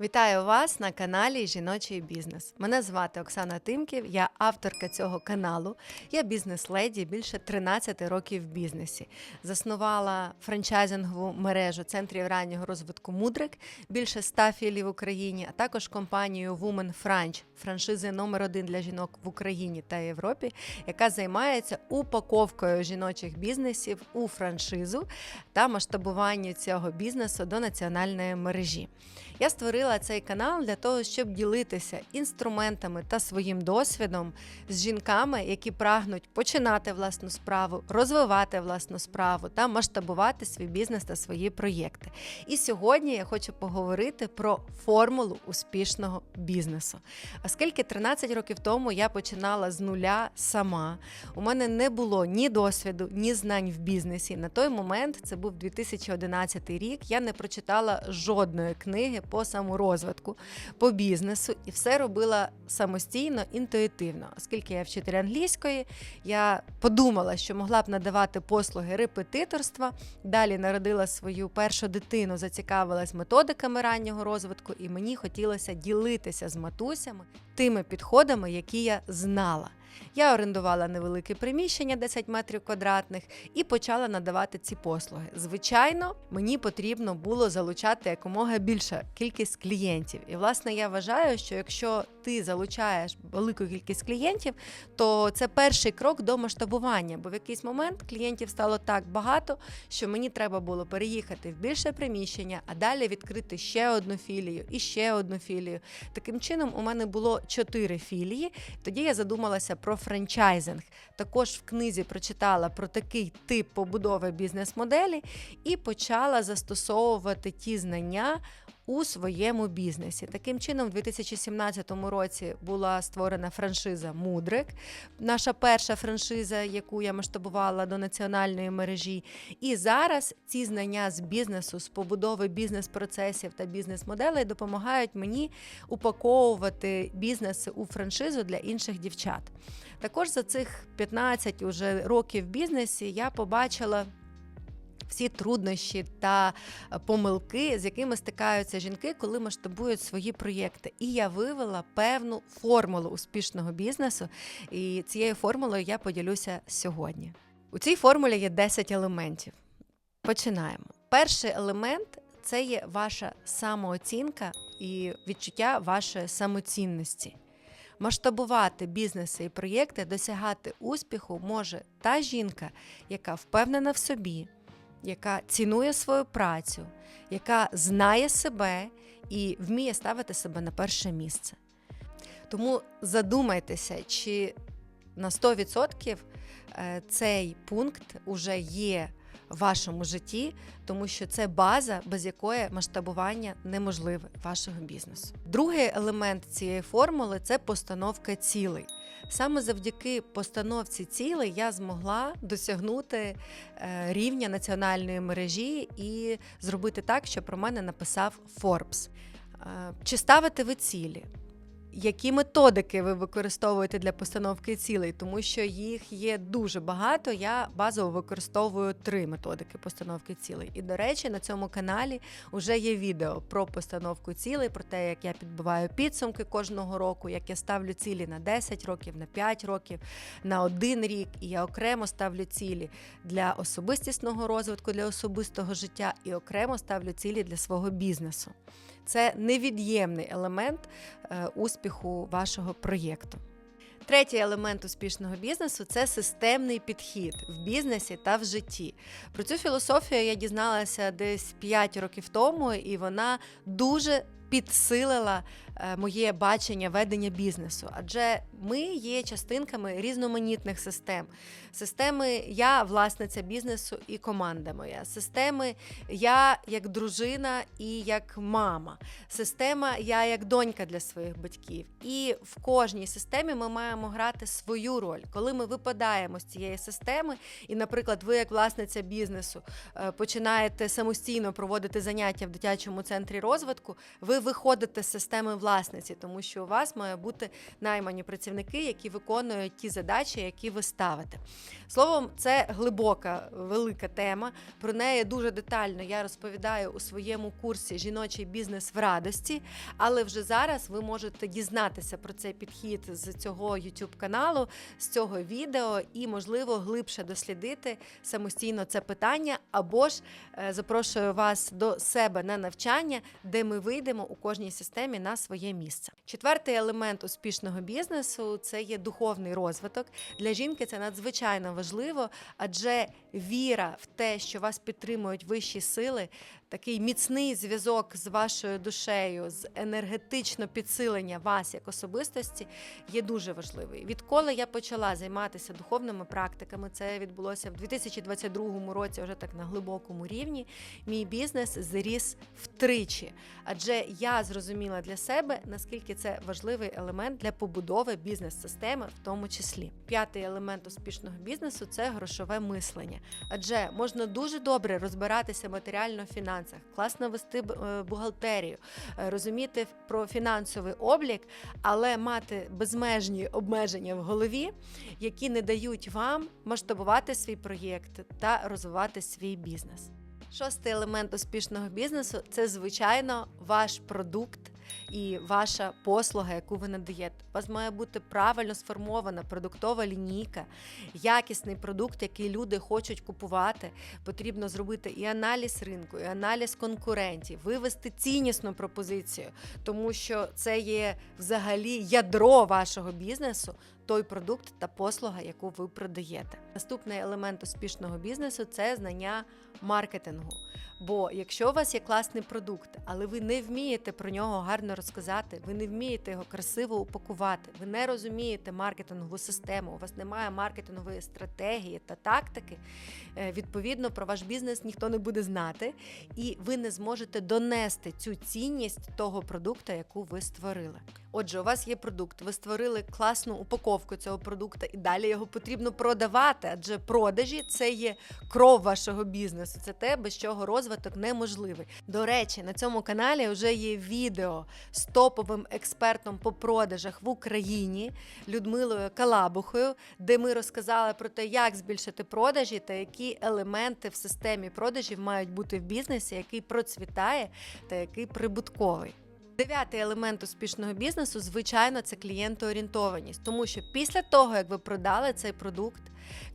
Вітаю вас на каналі Жіночий бізнес. Мене звати Оксана Тимків, я авторка цього каналу. Я бізнес-леді більше 13 років в бізнесі. Заснувала франчайзингову мережу центрів раннього розвитку Мудрик, більше 100 філій в Україні, а також компанію Women Franch, франшизи номер один для жінок в Україні та Європі, яка займається упаковкою жіночих бізнесів у франшизу та масштабуванню цього бізнесу до національної мережі. Я створила цей канал для того, щоб ділитися інструментами та своїм досвідом з жінками, які прагнуть починати власну справу, розвивати власну справу та масштабувати свій бізнес та свої проєкти. І сьогодні я хочу поговорити про формулу успішного бізнесу. Оскільки 13 років тому я починала з нуля сама, у мене не було ні досвіду, ні знань в бізнесі. На той момент це був 2011 рік. Я не прочитала жодної книги по саморозвитку, по бізнесу і все робила самостійно, інтуїтивно. Оскільки я вчитель англійської, я подумала, що могла б надавати послуги репетиторства. Далі народила свою першу дитину, зацікавилась методиками раннього розвитку, і мені хотілося ділитися з матусями тими підходами, які я знала. Я орендувала невелике приміщення 10 метрів квадратних і почала надавати ці послуги. Звичайно, мені потрібно було залучати якомога більша кількість клієнтів. І власне я вважаю, що якщо ти залучаєш велику кількість клієнтів, то це перший крок до масштабування. Бо в якийсь момент клієнтів стало так багато, що мені треба було переїхати в більше приміщення, а далі відкрити ще одну філію і ще одну філію. Таким чином, у мене було чотири філії. Тоді я задумалася про франчайзинг. Також в книзі прочитала про такий тип побудови бізнес-моделі і почала застосовувати ті знання. У своєму бізнесі таким чином, у 2017 році була створена франшиза Мудрик, наша перша франшиза, яку я масштабувала до національної мережі. І зараз ці знання з бізнесу, з побудови бізнес-процесів та бізнес-моделей допомагають мені упаковувати бізнеси у франшизу для інших дівчат. Також за цих 15 уже років в бізнесі я побачила. Всі труднощі та помилки, з якими стикаються жінки, коли масштабують свої проєкти. І я вивела певну формулу успішного бізнесу. І цією формулою я поділюся сьогодні. У цій формулі є 10 елементів. Починаємо. Перший елемент це є ваша самооцінка і відчуття вашої самоцінності. Масштабувати бізнеси і проєкти, досягати успіху може та жінка, яка впевнена в собі, яка цінує свою працю, яка знає себе і вміє ставити себе на перше місце. Тому задумайтеся, чи на 100% е, цей пункт уже є вашому житті, тому що це база, без якої масштабування неможливе вашого бізнесу. Другий елемент цієї формули це постановка цілей. Саме завдяки постановці цілей я змогла досягнути е, рівня національної мережі і зробити так, що про мене написав Forbes. Е, Чи ставите ви цілі? Які методики ви використовуєте для постановки цілей, тому що їх є дуже багато. Я базово використовую три методики постановки цілей. І, до речі, на цьому каналі вже є відео про постановку цілей, про те, як я підбиваю підсумки кожного року, як я ставлю цілі на 10 років, на 5 років, на один рік. І я окремо ставлю цілі для особистісного розвитку, для особистого життя, і окремо ставлю цілі для свого бізнесу. Це невід'ємний елемент е, успіху вашого проєкту. Третій елемент успішного бізнесу це системний підхід в бізнесі та в житті. Про цю філософію я дізналася десь 5 років тому, і вона дуже підсилила е, моє бачення ведення бізнесу, адже ми є частинками різноманітних систем. Системи я власниця бізнесу і команда моя. Системи я як дружина і як мама. Система я як донька для своїх батьків. І в кожній системі ми маємо грати свою роль. Коли ми випадаємо з цієї системи, і, наприклад, ви, як власниця бізнесу, е, починаєте самостійно проводити заняття в дитячому центрі розвитку, ви виходите з системи власниці, тому що у вас має бути наймані працівники, які виконують ті задачі, які ви ставите. Словом, це глибока, велика тема. Про неї дуже детально я розповідаю у своєму курсі Жіночий бізнес в радості. Але вже зараз ви можете дізнатися про цей підхід з цього YouTube каналу, з цього відео, і, можливо, глибше дослідити самостійно це питання, або ж е, запрошую вас до себе на навчання, де ми вийдемо у кожній системі на своє місце. Четвертий елемент успішного бізнесу це є духовний розвиток. Для жінки це надзвичайно важливо, адже віра в те, що вас підтримують вищі сили, такий міцний зв'язок з вашою душею, з енергетично підсилення вас як особистості є дуже важливий. Відколи я почала займатися духовними практиками, це відбулося в 2022 році, вже так на глибокому рівні. Мій бізнес зріс втричі, адже я зрозуміла для себе наскільки це важливий елемент для побудови бізнес-системи, в тому числі. П'ятий елемент успішного бізнесу це грошове мислення, адже можна дуже добре розбиратися матеріально в фінансах, класно вести е, бухгалтерію, е, розуміти про фінансовий облік, але мати безмежні обмеження в голові, які не дають вам масштабувати свій проєкт та розвивати свій бізнес. Шостий елемент успішного бізнесу це звичайно ваш продукт. І ваша послуга, яку ви надаєте, у вас має бути правильно сформована продуктова лінійка, якісний продукт, який люди хочуть купувати. Потрібно зробити і аналіз ринку, і аналіз конкурентів, вивести ціннісну пропозицію, тому що це є взагалі ядро вашого бізнесу, той продукт та послуга, яку ви продаєте. Наступний елемент успішного бізнесу це знання маркетингу. Бо якщо у вас є класний продукт, але ви не вмієте про нього гарно розказати, ви не вмієте його красиво упакувати, ви не розумієте маркетингову систему, у вас немає маркетингової стратегії та тактики, е, відповідно про ваш бізнес ніхто не буде знати, і ви не зможете донести цю цінність того продукту, яку ви створили. Отже, у вас є продукт, ви створили класну упаковку цього продукту, і далі його потрібно продавати, адже продажі це є кров вашого бізнесу. Це те, без чого розвиток неможливий. До речі, на цьому каналі вже є відео з топовим експертом по продажах в Україні Людмилою Калабухою, де ми розказали про те, як збільшити продажі та які елементи в системі продажів мають бути в бізнесі, який процвітає та який прибутковий. Дев'ятий елемент успішного бізнесу, звичайно, це клієнтоорієнтованість, тому що після того, як ви продали цей продукт,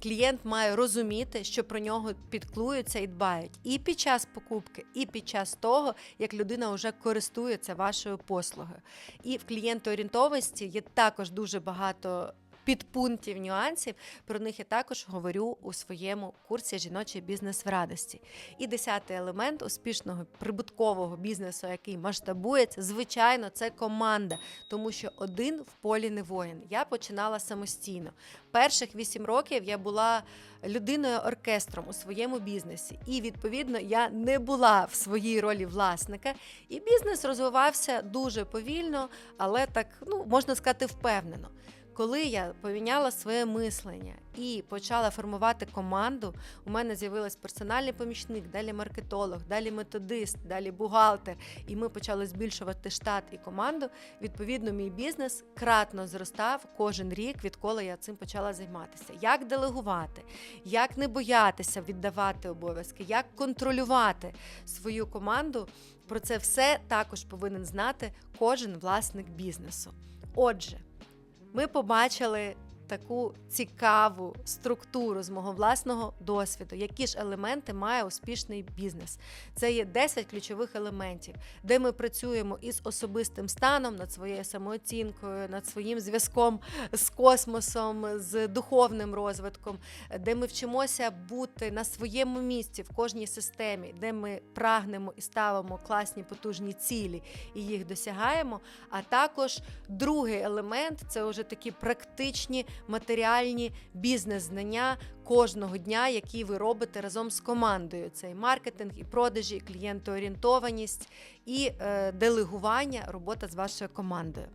клієнт має розуміти, що про нього підклуються і дбають і під час покупки, і під час того, як людина вже користується вашою послугою. І в клієнтоорієнтованості є також дуже багато. Підпунктів нюансів про них я також говорю у своєму курсі Жіночий бізнес в радості. І десятий елемент успішного прибуткового бізнесу, який масштабується, звичайно, це команда, тому що один в полі не воїн. Я починала самостійно. Перших вісім років я була людиною оркестром у своєму бізнесі, і відповідно я не була в своїй ролі власника. І бізнес розвивався дуже повільно, але так ну можна сказати, впевнено. Коли я поміняла своє мислення і почала формувати команду, у мене з'явилась персональний помічник, далі маркетолог, далі методист, далі бухгалтер. І ми почали збільшувати штат і команду. Відповідно, мій бізнес кратно зростав кожен рік, відколи я цим почала займатися. Як делегувати, як не боятися віддавати обов'язки, як контролювати свою команду. Про це все також повинен знати кожен власник бізнесу. Отже. Ми побачили таку цікаву структуру з мого власного досвіду, які ж елементи має успішний бізнес. Це є 10 ключових елементів, де ми працюємо із особистим станом, над своєю самооцінкою, над своїм зв'язком з космосом, з духовним розвитком, де ми вчимося бути на своєму місці в кожній системі, де ми прагнемо і ставимо класні потужні цілі і їх досягаємо. А також другий елемент це вже такі практичні матеріальні бізнес-знання кожного дня, які ви робите разом з командою. Це і маркетинг, і продажі, і клієнтоорієнтованість, і е, делегування, робота з вашою командою.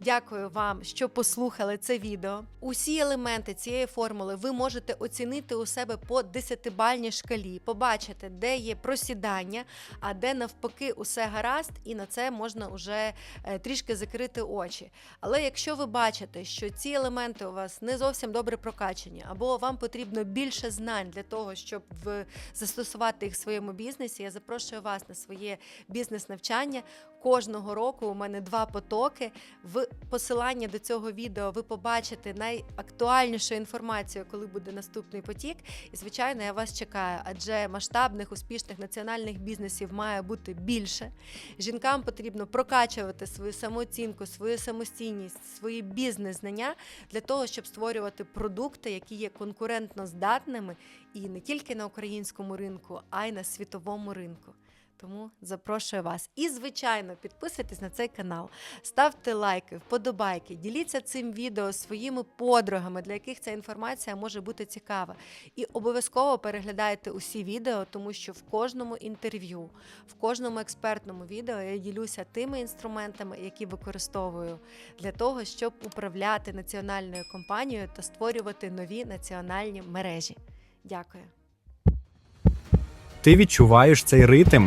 Дякую вам, що послухали це відео. Усі елементи цієї формули ви можете оцінити у себе по 10-бальній шкалі, побачити, де є просідання, а де навпаки усе гаразд, і на це можна вже е, трішки закрити очі. Але якщо ви бачите, що ці елементи у вас не зовсім добре прокачані, або вам потрібно більше знань для того, щоб застосувати їх в своєму бізнесі, я запрошую вас на своє бізнес-навчання. Кожного року у мене два потоки. В посиланні до цього відео ви побачите найактуальнішу інформацію, коли буде наступний потік. І звичайно, я вас чекаю, адже масштабних успішних національних бізнесів має бути більше. Жінкам потрібно прокачувати свою самооцінку, свою самостійність, свої бізнес-знання для того, щоб створювати продукти, які є конкурентно здатними і не тільки на українському ринку, а й на світовому ринку. Тому запрошую вас. І, звичайно, підписуйтесь на цей канал, ставте лайки, вподобайки, діліться цим відео своїми подругами, для яких ця інформація може бути цікава. І обов'язково переглядайте усі відео, тому що в кожному інтерв'ю, в кожному експертному відео я ділюся тими інструментами, які використовую для того, щоб управляти національною компанією та створювати нові національні мережі. Дякую. Ти відчуваєш цей ритм?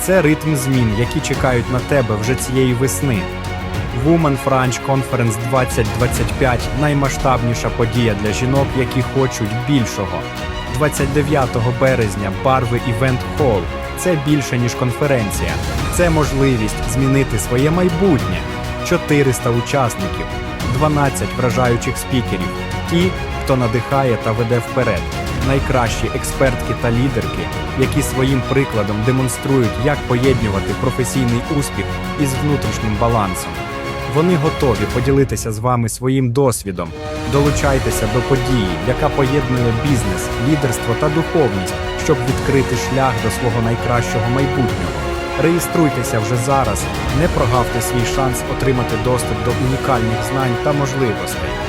Це ритм змін, які чекають на тебе вже цієї весни. Woman French Conference 2025 наймасштабніша подія для жінок, які хочуть більшого. 29 березня Барви Івент Холл. Це більше ніж конференція. Це можливість змінити своє майбутнє. 400 учасників, 12 вражаючих спікерів, ті, хто надихає та веде вперед найкращі експертки та лідерки, які своїм прикладом демонструють, як поєднювати професійний успіх із внутрішнім балансом. Вони готові поділитися з вами своїм досвідом. Долучайтеся до події, яка поєднує бізнес, лідерство та духовність, щоб відкрити шлях до свого найкращого майбутнього. Реєструйтеся вже зараз, не прогавте свій шанс отримати доступ до унікальних знань та можливостей.